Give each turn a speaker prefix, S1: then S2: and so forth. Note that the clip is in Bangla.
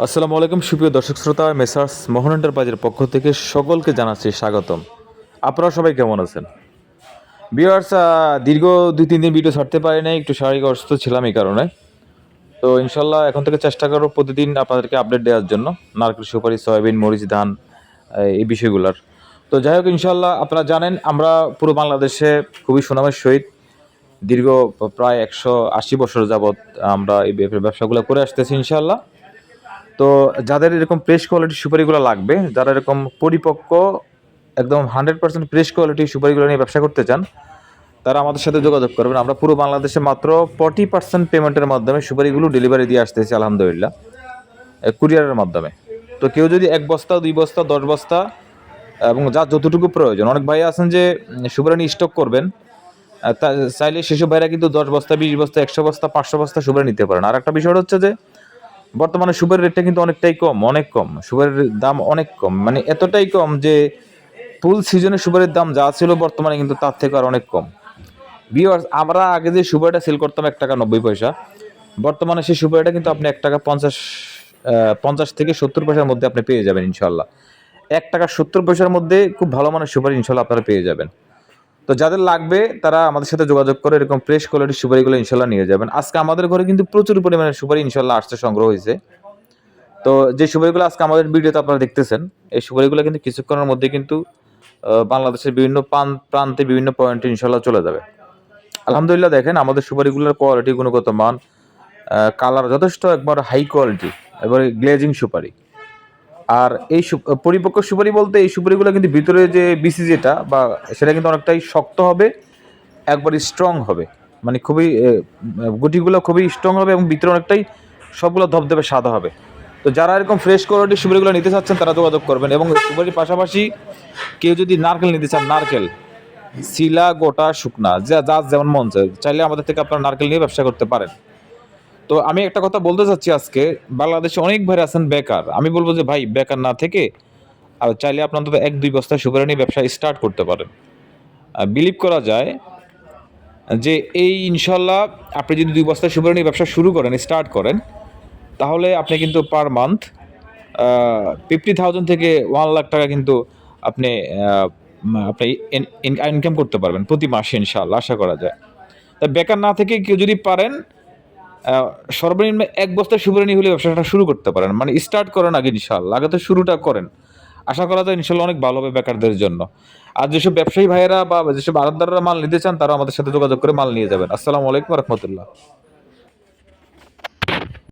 S1: আসসালামু আলাইকুম, সুপ্রিয় দর্শক শ্রোতা, মেসার্স মোহন এন্টারপ্রাইজের পক্ষ থেকে সকলকে জানাচ্ছি স্বাগতম। আপনারা সবাই কেমন আছেন? বিয়ার্স দীর্ঘ দুই তিন দিন ভিডিও ছাড়তে পারি নাই, একটু শারীরিক অসুস্থ ছিলাম এই কারণে। তো ইনশাল্লাহ এখন থেকে চেষ্টা করব প্রতিদিন আপনাদেরকে আপডেট দেওয়ার জন্য, নারকেল, সুপারি, সয়াবিন, মরিচ, ধান এই বিষয়গুলোর। তো যাই হোক, ইনশাল্লাহ আপনারা জানেন, আমরা পুরো বাংলাদেশে খুবই সুনামের সহিত দীর্ঘ প্রায় একশো আশি বছর যাবৎ আমরা এই ব্যবসাগুলো করে আসতেছি ইনশাল্লাহ। তো যাদের এরকম প্রেস কোয়ালিটির সুপারিগুলো লাগবে, যারা এরকম পরিপক্ক, একদম হান্ড্রেড পার্সেন্ট প্রেস কোয়ালিটির সুপারিগুলো নিয়ে ব্যবসা করতে চান, তারা আমাদের সাথে যোগাযোগ করবেন। আমরা পুরো বাংলাদেশে মাত্র ফর্টি পার্সেন্ট পেমেন্টের মাধ্যমে সুপারিগুলো ডেলিভারি দিয়ে আসতেছি, আলহামদুলিল্লাহ কুরিয়ারের মাধ্যমে। তো কেউ যদি এক বস্তা, দুই বস্তা, দশ বস্তা, এবং যা যতটুকু প্রয়োজন, অনেক ভাই আছেন যে সুপারি স্টক করবেন তা, চাইলে সেসব ভাইরা কিন্তু দশ বস্তা, বিশ বস্তা, একশো বস্তা, পাঁচশো বস্তা সুপারি নিতে পারেন। আর একটা বিষয় হচ্ছে যে বর্তমানে সুপারির রেটটা কিন্তু অনেকটাই কম, অনেক কম। সুপারির দাম অনেক কম। মানে এতটাই কম যে ফুল সিজনে সুপারির দাম যা ছিল বর্তমানে কিন্তু তার থেকে আর অনেক কম। ভিউয়ার্স আমরা আগে যে সুপারিটা সেল করতাম এক টাকা নব্বই পয়সা, বর্তমানে সেই সুপারিটা কিন্তু আপনি এক টাকা পঞ্চাশ পঞ্চাশ থেকে সত্তর পয়সার মধ্যে আপনি পেয়ে যাবেন ইনশাল্লাহ এক টাকা সত্তর পয়সার মধ্যে খুব ভালো মানের সুপারি ইনশাল্লাহ আপনারা পেয়ে যাবেন। তো যাদের লাগবে, তারা আমাদের সাথে যোগাযোগ করে এরকম ফ্রেশ কোয়ালিটির সুপারিগুলো ইনশাল্লাহ নিয়ে যাবেন। আজকে আমাদের ঘরে কিন্তু প্রচুর পরিমাণে সুপারি ইনশাল্লাহ আসছে সংগ্রহ হয়েছে। তো যে সুপারিগুলো আজকে আমাদের ভিডিওতে আপনারা দেখতেছেন, এই সুপারিগুলো কিন্তু কিছুক্ষণের মধ্যে কিন্তু বাংলাদেশের বিভিন্ন প্রান- প্রান্তে বিভিন্ন পয়েন্টে ইনশাল্লাহ চলে যাবে। আলহামদুলিল্লাহ দেখেন, আমাদের সুপারিগুলোর কোয়ালিটি গুণগত মান কালার যথেষ্ট একবার হাই কোয়ালিটি এবারে গ্লেজিং সুপারি। আর এই পরিপক্ক সুপারি বলতে এই সুপারিগুলো কিন্তু ভিতরে যে বিসি যেটা বা সেটা কিন্তু অনেকটাই শক্ত হবে, একবার স্ট্রং হবে। মানে খুবই গুটিগুলো খুবই স্ট্রং হবে এবং ভিতরে অনেকটাই সবগুলো ধবধবে সাদা হবে। তো যারা এরকম ফ্রেশ কোয়ালিটির সুপারিগুলো নিতে চাচ্ছেন, তারা যোগাযোগ করবেন এবং সুপারির পাশাপাশি কেউ যদি নারকেল নিতে চান, নারকেল, শিলা, গোটা, শুকনা, যা যা যেমন মন চাইলে আমাদের থেকে আপনারা নারকেল নিয়ে ব্যবসা করতে পারেন। তো আমি একটা কথা বলতে চাচ্ছি আজকে, বাংলাদেশে অনেক ভাই আছেন বেকার। আমি বলব যে ভাই, বেকার না থেকে, আর চাইলে আপনার অন্তত এক দুই বস্তা সুপারি নিয়ে ব্যবসা স্টার্ট করতে পারেন। বিলিভ করা যায় যে এই ইনশাল্লাহ আপনি যদি দুই বস্তা সুপারি নিয়ে ব্যবসা শুরু করেন স্টার্ট করেন, তাহলে আপনি কিন্তু পার মান্থ ফিফটি থাউজেন্ড থেকে ওয়ান লাখ টাকা কিন্তু আপনি আপনি ইনকাম করতে পারবেন প্রতি মাসে ইনশাল্লাহ, আশা করা যায়। তা বেকার না থেকে কেউ যদি পারেন সর্বনিম্ন এক বস্তা সুবরণী হলে ব্যবসাটা শুরু করতে পারেন। মানে স্টার্ট করেন আগে ইনশাল্লাহ আগে তো শুরুটা করেন। আশা করা যায় ইনশাল্লাহ অনেক ভালো হবে বেকারদের জন্য। আর যেসব ব্যবসায়ী ভাইয়েরা বা যেসব আড়তদাররা মাল নিতে চান তারা আমাদের সাথে যোগাযোগ করে মাল নিয়ে যাবেন। আসসালামু আলাইকুম রহমতুল্লাহ।